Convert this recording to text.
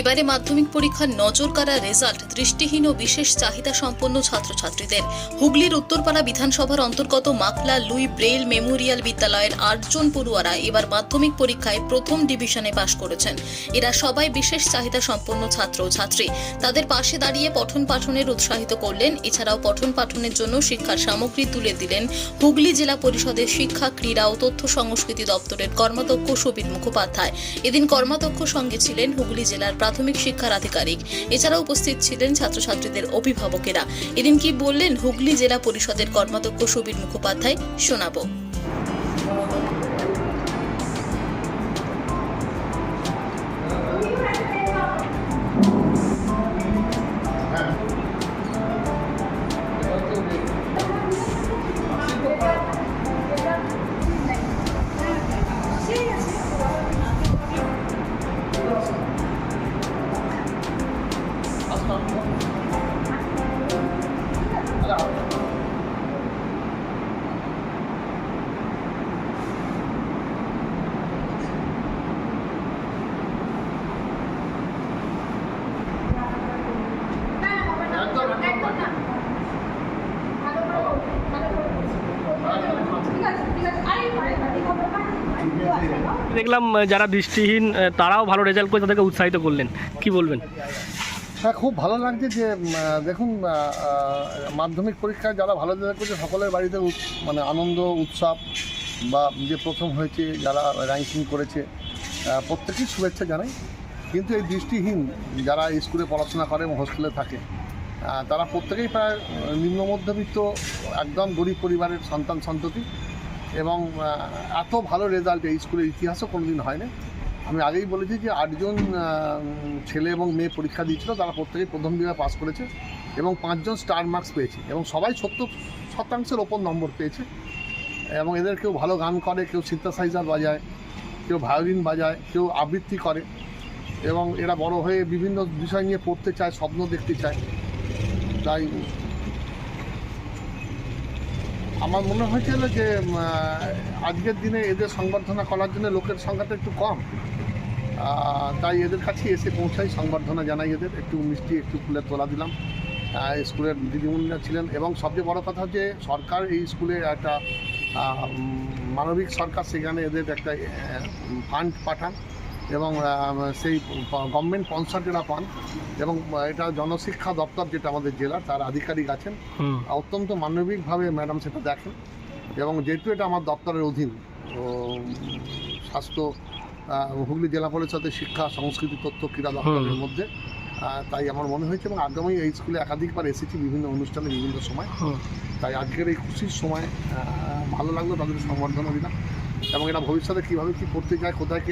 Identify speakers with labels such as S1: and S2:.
S1: এবারে মাধ্যমিক পরীক্ষার নজর কাড়া রেজাল্ট দৃষ্টিহীন ও বিশেষ চাহিদা সম্পন্ন ছাত্রছাত্রীদের। হুগলির উত্তরপাড়া বিধানসভার অন্তর্গত মাকলা লুই ব্রেল মেমোরিয়াল বিদ্যালয়ের আটজন পড়ুয়ারা এবার মাধ্যমিক পরীক্ষায় প্রথম ডিভিশনে পাশ করেছেন। এরা সবাই বিশেষ চাহিদা সম্পন্ন ছাত্র ও ছাত্রী। তাদের পাশে দাঁড়িয়ে পঠন পাঠনের উৎসাহিত করলেন। এছাড়াও পঠন পাঠনের জন্য শিক্ষার সামগ্রী তুলে দিলেন হুগলি জেলা পরিষদের শিক্ষা, ক্রীড়া ও তথ্য সংস্কৃতি দপ্তরের কর্মাধ্যক্ষ সুবীর মুখোপাধ্যায়। এদিন কর্মাধ্যক্ষ সঙ্গে ছিলেন হুগলি জেলার প্রাথমিক শিক্ষার আধিকারিক। এছাড়া উপস্থিত ছিলেন ছাত্রছাত্রীদের অভিভাবকেরা। এদিন কি বললেন হুগলি জেলা পরিষদের কর্মাধ্যক্ষ সুবীর মুখোপাধ্যায়? শোনাবো।
S2: দেখলাম যারা দৃষ্টিহীন তারাও ভালো রেজাল্ট করে তাদেরকে উৎসাহিত করলেন। কি বলবেন?
S3: হ্যাঁ খুব ভালো লাগছে যে দেখুন মাধ্যমিক পরীক্ষায় যারা ভালো রেজাল্ট করছে, সকলের বাড়িতে মানে আনন্দ, উৎসব বা যে প্রথম হয়েছে, যারা র্যাঙ্কিং করেছে প্রত্যেকেই শুভেচ্ছা জানাই। কিন্তু এই দৃষ্টিহীন যারা স্কুলে পড়াশোনা করে এবং হোস্টেলে থাকে তারা প্রত্যেকেই প্রায় নিম্ন মধ্যবিত্ত, একদম গরিব পরিবারের সন্তান সন্ততি এবং এত ভালো রেজাল্ট এই স্কুলের ইতিহাসও কোনোদিন হয় না আমি আগেই বলেছি যে আটজন ছেলে এবং মেয়ে পরীক্ষা দিয়েছিল, তারা প্রত্যেকেই প্রথম বিভাগে পাস করেছে এবং পাঁচজন স্টার মার্কস পেয়েছে এবং সবাই সত্তর শতাংশের ওপর নম্বর পেয়েছে। এবং এদের কেউ ভালো গান করে, কেউ সিন্থাসাইজার বাজায়, কেউ ভায়োলিন বাজায়, কেউ আবৃত্তি করে এবং এরা বড় হয়ে বিভিন্ন বিষয় নিয়ে পড়তে চায়, স্বপ্ন দেখতে চায়। তাই আমার মনে হয়েছিল যে আজকের দিনে এদের সংবর্ধনা করার জন্য লোকের সংখ্যাটা একটু কম। তাই এদের কাছে এসে পৌঁছাই, সংবর্ধনা জানাই এদের। একটু মিষ্টি, একটু ফুলের তোলা দিলাম। স্কুলের দিদিমণিরা ছিলেন এবং সবচেয়ে বড় কথা যে, সরকার এই স্কুলে একটা মানবিক সরকার, সেখানে এদের একটা ফান্ড পাঠান। এবং সেই গভর্নমেন্ট স্পন্সররা পান এবং এটা জনশিক্ষা দপ্তর যেটা আমাদের জেলা তার আধিকারিক আছেন। অত্যন্ত মানবিকভাবে ম্যাডাম সেটা দেখেন এবং যেহেতু এটা আমার দপ্তরের অধীন স্বাস্থ্য হুগলি জেলা পরিষদের শিক্ষা সংস্কৃতি তথ্য ক্রীড়া দপ্তরের মধ্যে তাই আমার মনে হয়েছে এবং আগামী এই স্কুলে একাধিকবার এসেছি বিভিন্ন অনুষ্ঠানে বিভিন্ন সময়। তাই আজকের এই খুশির সময় ভালো লাগল তাদের সংবর্ধনা দিলাম এবং এটা ভবিষ্যতে কীভাবে কী করতে চায় কোথায় কী